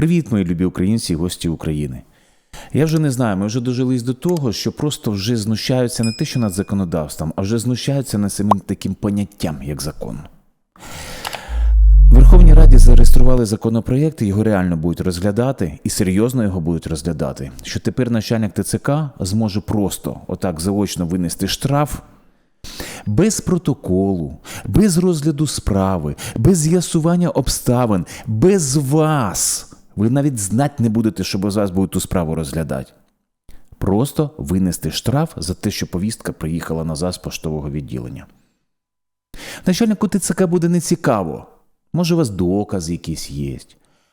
Привіт, мої любі українці гості України. Я вже не знаю, ми вже дожились до того, що просто вже знущаються не те, що над законодавством, а вже знущаються над самим таким поняттям, як закон. Верховній Раді зареєстрували законопроєкт, його реально будуть розглядати, і серйозно його будуть розглядати. Що тепер начальник ТЦК зможе просто отак заочно винести штраф без протоколу, без розгляду справи, без з'ясування обставин, без вас. Ви навіть знати не будете, що без вас будуть ту справу розглядати. Просто винести штраф за те, що повістка приїхала назад з поштового відділення. Начальнику ТЦК буде нецікаво. Може, у вас доказ якийсь є.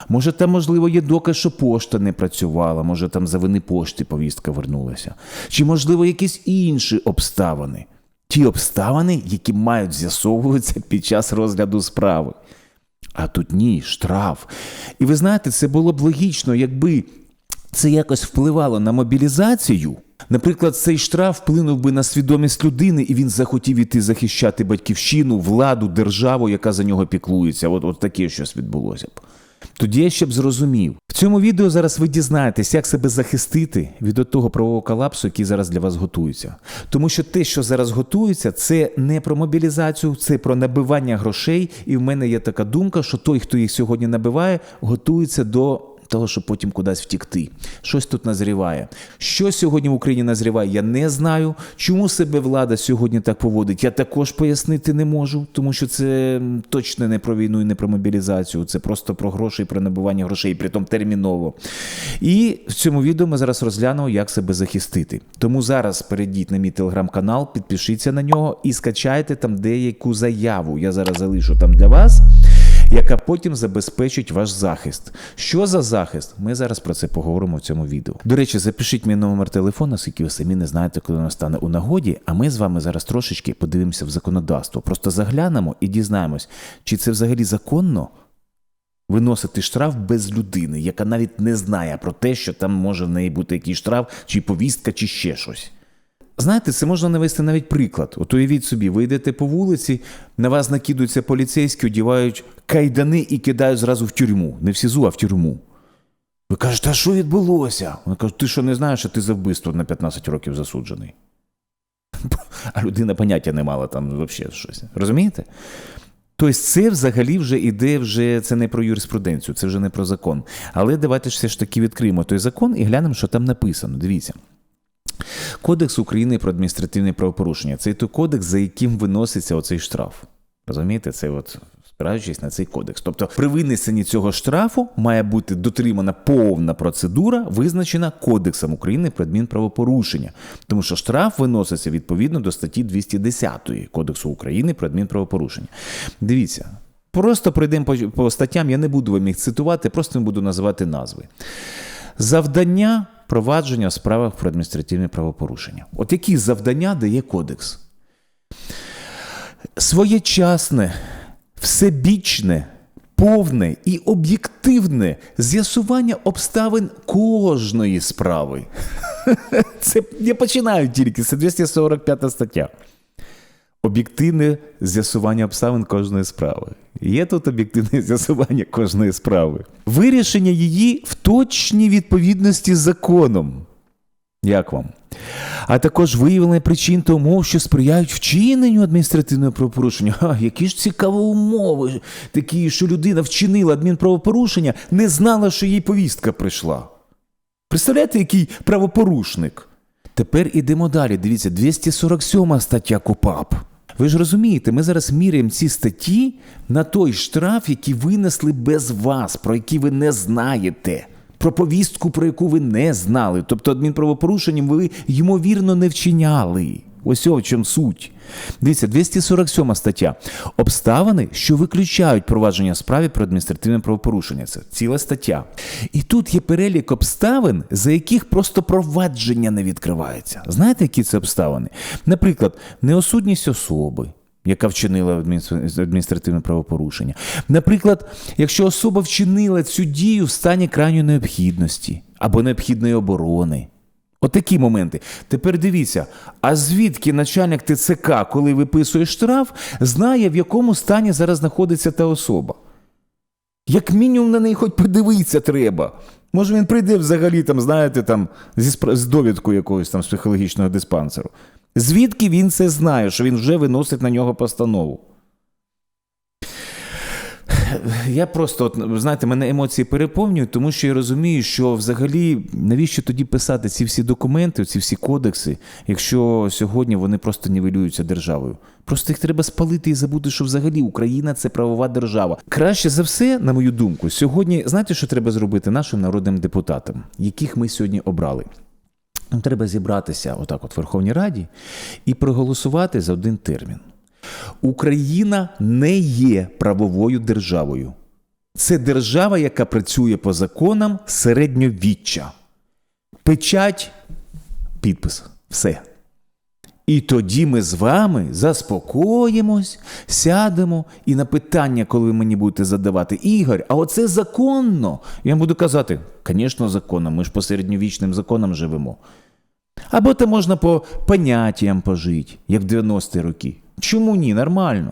Може, там, можливо, є доказ, що пошта не працювала, може, там за вини пошти повістка вернулася. Чи, можливо, якісь інші обставини. Ті обставини, які мають з'ясовуватися під час розгляду справи. А тут ні, штраф. І ви знаєте, це було б логічно, якби це якось впливало на мобілізацію. Наприклад, цей штраф вплинув би на свідомість людини, і він захотів іти захищати батьківщину, владу, державу, яка за нього піклується. От, от таке щось відбулося б. Тоді я ще б зрозумів. В цьому відео зараз ви дізнаєтесь, як себе захистити від того правового колапсу, який зараз для вас готується. Тому що те, що зараз готується, це не про мобілізацію, це про набивання грошей. І в мене є така думка, що той, хто їх сьогодні набиває, готується до. Того, щоб потім кудись втікти. Щось тут назріває. Що сьогодні в Україні назріває, я не знаю. Чому себе влада сьогодні так поводить, я також пояснити не можу, тому що це точно не про війну і не про мобілізацію. Це просто про гроші, про набування грошей, притом терміново. І в цьому відео ми зараз розглянемо, як себе захистити. Тому зараз перейдіть на мій телеграм-канал, підпишіться на нього і скачайте там деяку заяву. Я зараз залишу там для вас яка потім забезпечить ваш захист. Що за захист? Ми зараз про це поговоримо в цьому відео. До речі, запишіть мій номер телефону, оскільки ви самі не знаєте, коли воно стане у нагоді. А ми з вами зараз трошечки подивимося в законодавство. Просто заглянемо і дізнаємось, чи це взагалі законно. Виносити штраф без людини, яка навіть не знає про те, що там може в неї бути якийсь штраф, чи повістка, чи ще щось. Знаєте, це можна навести навіть приклад. От уявіть собі, ви йдете по вулиці, на вас накидуються поліцейські, одівають кайдани і кидають зразу в тюрму. Не в СІЗО, а в тюрму. Ви кажете, а що відбулося? Вони кажуть, ти що не знаєш, що ти за вбивство на 15 років засуджений. А людина поняття не мала там взагалі щось. Розумієте? Тобто це взагалі вже іде, вже це не про юриспруденцію, це вже не про закон. Але давайте ж все ж таки відкриємо той закон і глянемо, що там написано. Дивіться. Кодекс України про адміністративне правопорушення це той кодекс, за яким виноситься оцей штраф. Розумієте, це от спираючись на цей кодекс. Тобто, при винесенні цього штрафу має бути дотримана повна процедура, визначена Кодексом України про адмінправопорушення. Тому що штраф виноситься відповідно до статті 210 Кодексу України про адмінправопорушення. Дивіться. Просто пройдемо по, по статтям, я не буду вам їх цитувати, просто не буду називати назви. Завдання провадження в справах про адміністративне правопорушення. От які завдання дає кодекс? Своєчасне, всебічне, повне і об'єктивне з'ясування обставин кожної справи. Це я починаю тільки, це 245 стаття. Об'єктивне з'ясування обставин кожної справи. Є тут об'єктивне з'ясування кожної справи. Вирішення її в точній відповідності з законом. Як вам? А також виявлення причин умов, що сприяють вчиненню адміністративного правопорушення. А, які ж цікаві умови, такі, що людина вчинила адмінправопорушення, не знала, що їй повістка прийшла. Представляєте, який правопорушник? Тепер ідемо далі. Дивіться, 247 стаття КУПАП. Ви ж розумієте, ми зараз міряємо ці статті на той штраф, який винесли без вас, про який ви не знаєте. Про повістку, про яку ви не знали. Тобто адмінправопорушенням ви ймовірно не вчиняли. Ось в чому суть. Дивіться, 247 стаття. Обставини, що виключають провадження справи про адміністративне правопорушення. Це ціла стаття. І тут є перелік обставин, за яких просто провадження не відкривається. Знаєте, які це обставини? Наприклад, неосудність особи. Яка вчинила адміністративне правопорушення. Наприклад, якщо особа вчинила цю дію в стані крайньої необхідності або необхідної оборони. Отакі моменти. Тепер дивіться, а звідки начальник ТЦК, коли виписує штраф, знає, в якому стані зараз знаходиться та особа? Як мінімум на неї хоч подивитися треба. Може він прийде взагалі, там, знаєте, там, зі з довідкою якогось там з психологічного диспансеру. Звідки він це знає, що він вже виносить на нього постанову? Я просто, знаєте, мене емоції переповнюють, тому що я розумію, що взагалі навіщо тоді писати ці всі документи, ці всі кодекси, якщо сьогодні вони просто нівелюються державою. Просто їх треба спалити і забути, що взагалі Україна це правова держава. Краще за все, на мою думку, сьогодні знаєте, що треба зробити нашим народним депутатам, яких ми сьогодні обрали. Треба зібратися отак, от в Верховній Раді, і проголосувати за один термін. Україна не є правовою державою. Це держава, яка працює по законам середньовіччя. Печать, підпис. Все. І тоді ми з вами заспокоїмось, сядемо, і на питання, коли ви мені будете задавати, Ігор, а оце законно. Я буду казати, звісно, законно, ми ж по середньовічним законам живемо. Або то можна по поняттям пожити, як в 90-ті роки. Чому ні? Нормально.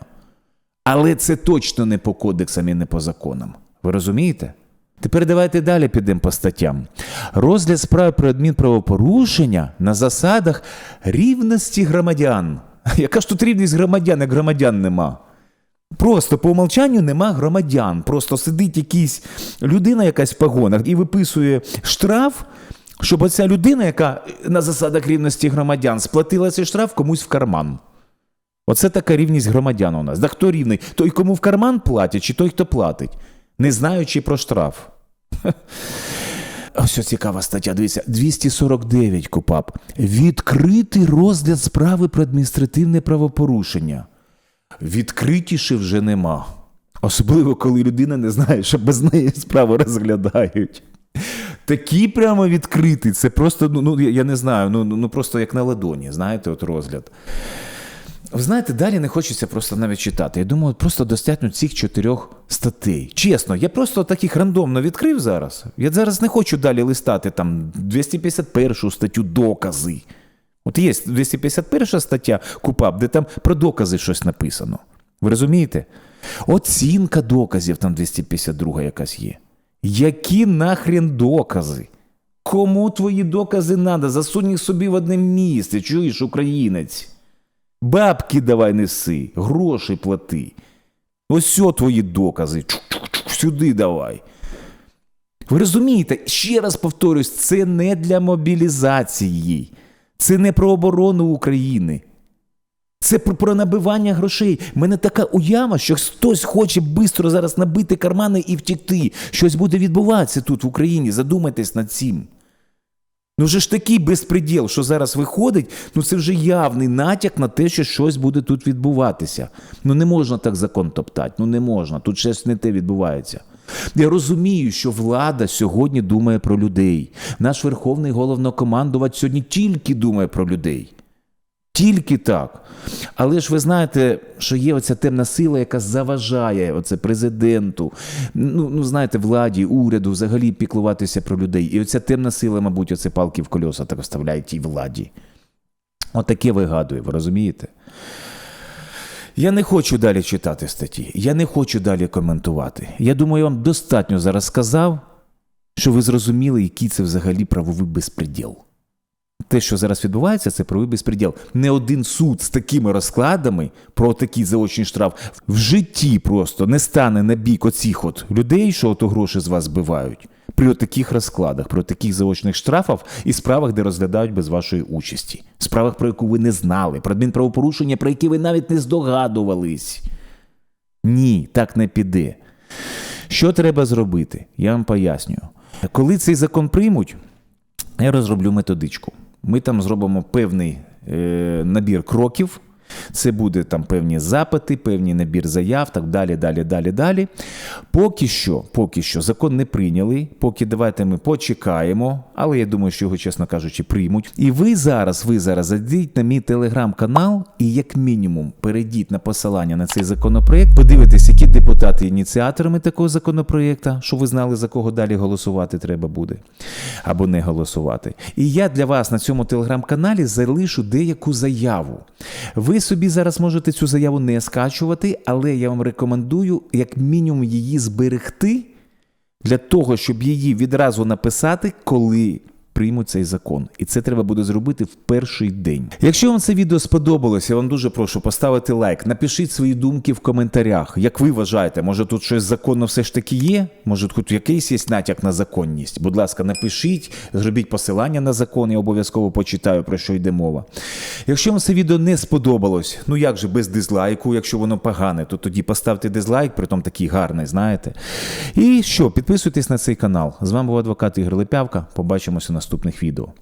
Але це точно не по кодексам і не по законам. Ви розумієте? Тепер давайте далі підемо по статтям. Розгляд справи про адмінправопорушення на засадах рівності громадян. Яка ж тут рівність громадян, як громадян нема? Просто по умолчанню нема громадян. Просто сидить якийсь людина, якась в погонах, і виписує штраф, щоб оця людина, яка на засадах рівності громадян, сплатила цей штраф комусь в карман. Оце така рівність громадян у нас. Да хто рівний? Той, кому в карман платять, чи той, хто платить, не знаючи про штраф. Ось цікава стаття. Дивіться, 249 КУПАП. Відкритий розгляд справи про адміністративне правопорушення. Відкритіше вже нема. Особливо, коли людина не знає, що без неї справу розглядають. Такі прямо відкритий, це просто, ну, ну я не знаю, ну, ну просто як на ладоні, знаєте, от розгляд. Ви знаєте, далі не хочеться просто навіть читати. Я думаю, просто достатньо цих чотирьох статей. Чесно, я просто так їх рандомно відкрив зараз. Я зараз не хочу далі листати там 251 статтю докази. От є 251 стаття КУПАП, де там про докази щось написано. Ви розумієте? Оцінка доказів там 252 якась є. Які нахрен докази? Кому твої докази треба? Засунь їх собі в одне місце, чуєш, українець. Бабки давай неси, гроші плати. Ось твої докази. Чук-чук-чук, Сюди давай. Ви розумієте, ще раз повторюсь, це не для мобілізації, це не про оборону України. Це про, набивання грошей. У мене така уява, що хтось хоче швидко зараз набити кармани і втекти. Щось буде відбуватися тут в Україні. Задумайтесь над цим. Ну вже ж такий безпреділ, що зараз виходить, ну це вже явний натяк на те, що щось буде тут відбуватися. Ну не можна так закон топтати, ну не можна, тут щось не те відбувається. Я розумію, що влада сьогодні думає про людей. Наш верховний головнокомандувач сьогодні тільки думає про людей. Тільки так. Але ж ви знаєте, що є оця темна сила, яка заважає оце президенту, ну, ну знаєте, владі, уряду взагалі піклуватися про людей. І оця темна сила, мабуть, оце палки в кольоса так вставляє тій владі. Отаке вигадує, ви розумієте? Я не хочу далі читати статті, я не хочу далі коментувати. Я думаю, я вам достатньо зараз сказав, що ви зрозуміли, який це взагалі правовий безпреділ. Те, що зараз відбувається, це правовий безпреділ. Не один суд з такими розкладами про такий заочний штраф в житті просто не стане на бік оцих от людей, що ото гроші з вас збивають. При таких розкладах, при таких заочних штрафах і справах, де розглядають без вашої участі, справах, про яку ви не знали, про адмінправопорушення, про які ви навіть не здогадувались. Ні, так не піде. Що треба зробити? Я вам пояснюю. Коли цей закон приймуть, я розроблю методичку. Ми там зробимо певний е, набір кроків. Це буде там певні запити, певний набір заяв, так далі, далі, далі, далі. Поки що, поки що, закон не прийняли. Поки давайте ми почекаємо, але я думаю, що його, чесно кажучи, приймуть. І ви зараз, ви зараз зайдіть на мій телеграм-канал і, як мінімум, перейдіть на посилання на цей законопроект, подивитесь, які депутати ініціаторами такого законопроекту, що ви знали, за кого далі голосувати треба буде, або не голосувати. І я для вас на цьому телеграм-каналі залишу деяку заяву. Ви собі зараз можете цю заяву не скачувати, але я вам рекомендую як мінімум її зберегти для того, щоб її відразу написати, коли приймуть цей закон. І це треба буде зробити в перший день. Якщо вам це відео сподобалось, я вам дуже прошу поставити лайк, напишіть свої думки в коментарях. Як ви вважаєте, може тут щось законно все ж таки є? Може, хоч якийсь є натяк на законність? Будь ласка, напишіть, зробіть посилання на закон, я обов'язково почитаю, про що йде мова. Якщо вам це відео не сподобалось, ну як же без дизлайку, якщо воно погане, то тоді поставте дизлайк, притом такий гарний, знаєте. І що, підписуйтесь на цей канал. З вами був адвокат Ігор Лепявка. Побачимося у наступних відео.